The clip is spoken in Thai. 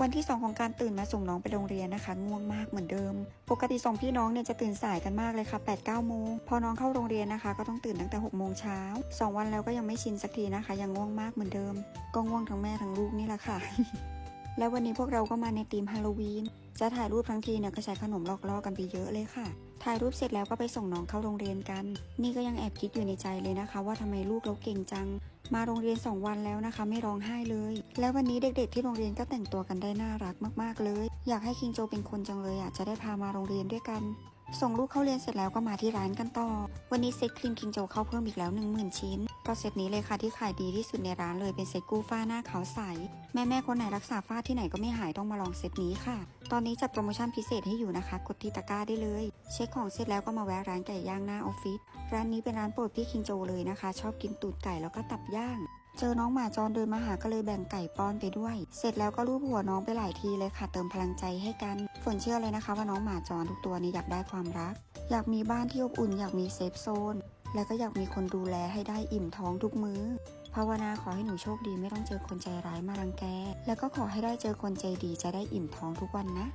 วันที่ 2 ของการตื่นมาส่งน้องไปโรงเรียนนะคะ ง่วงมากเหมือนเดิม ปกติสองพี่น้องเนี่ยจะตื่นสายกันมากเลยค่ะ8 9โมงพอน้องเข้าโรงเรียนนะคะ ก็ต้องตื่นตั้งแต่6โมงเช้า2วันแล้วก็ยังไม่ชินสักทีนะคะ ยังง่วงมากเหมือนเดิม ก็ง่วงทั้งแม่ทั้งลูกนี่แหละค่ะ และวันนี้พวกเราก็มาในธีมฮาโลวีน จะถ่ายรูปทั้งทีเนี่ยก็ใช้ขนมหลอกล่อกันไปเยอะเลยค่ะ ถ่ายรูปเสร็จแล้วก็ไปส่งน้องเข้าโรงเรียนกัน นี่ก็ยังแอบคิดอยู่ในใจเลยนะคะ ว่าทำไมลูกเราเก่งจัง มาโรงเรียน 2 วันแล้วนะคะ ไม่ร้องไห้เลย แล้ววันนี้เด็กๆ ที่โรงเรียนก็แต่งตัวกันได้น่ารักมากๆเลย อยากให้คิงโจเป็นคนจังเลยอะจะได้พามาโรงเรียนด้วยกัน ส่งลูกเข้าเรียนเสร็จแล้วก็มาที่ร้านกันต่อ วันนี้เซ็ตครีมคิงโจเข้าเพิ่มอีกแล้ว 10,000 ชิ้น ก็เซตนี้เลยค่ะที่ขายดีที่สุดในร้านเลยเป็นเซ็ตกู้ฝ้าหน้าขาวใส แม่ๆคนไหนรักษาฝ้าที่ไหนก็ไม่หายต้องมาลองเซตนี้ค่ะ ตอนนี้จัดโปรโมชั่นพิเศษให้อยู่นะคะ กดที่ตะกร้าได้เลย เช็คของเสร็จแล้วก็มาแวะร้านไก่ย่างหน้าออฟฟิศ ร้านนี้เป็นร้านโปรดพี่คิงโจเลยนะคะ ชอบกินตูดไก่แล้วก็ตับย่าง เจอน้องหมาจรเดินมาหาก็เลยแบ่งไก่ป้อนไปด้วย เสร็จแล้วก็รูปหัวน้องไปหลายทีเลยค่ะ เติมพลังใจให้กันฝนเชื่อเลยนะคะ ว่าน้องหมาจรทุกตัวนี้อยากได้ความรัก อยากมีบ้านที่อบอุ่น อยากมีเซฟโซนแล้วก็อยากมีคนดูแลให้ได้อิ่มท้องทุกมื้อภาวนาขอให้หนูโชคดีไม่ต้องเจอคนใจร้ายมารังแก แล้วก็ขอให้ได้เจอคนใจดีจะได้อิ่มท้องทุกวันนะ